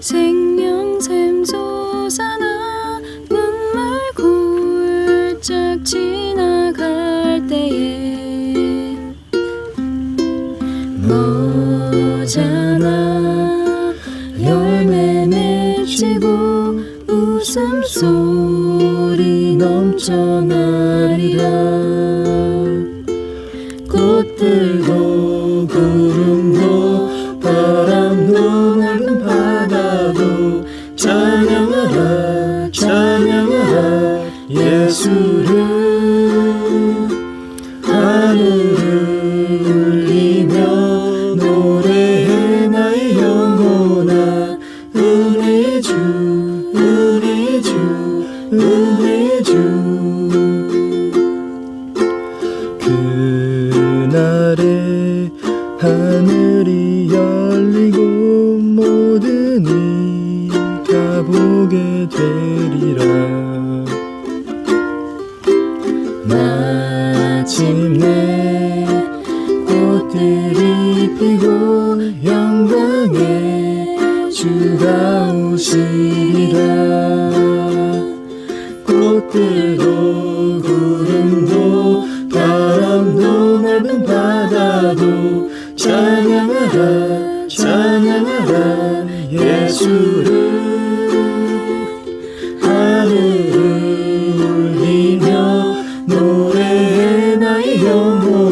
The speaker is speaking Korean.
생명샘 솟아나 눈물 골짝 지나갈 때에 너잖아. 열매 맺히고 웃음소리 넘쳐나리라. 꽃들도 은혜 주 은혜 주 은혜 주. 그날에 하늘이 열리고 모든 이가 보게 되리라. 마침내 꽃들이 피고 나오시리라. 꽃들도 구름도 바람도 넓은 바다도 찬양하라 찬양하라 예수를. 하늘을 울리며 노래해 나의 영혼.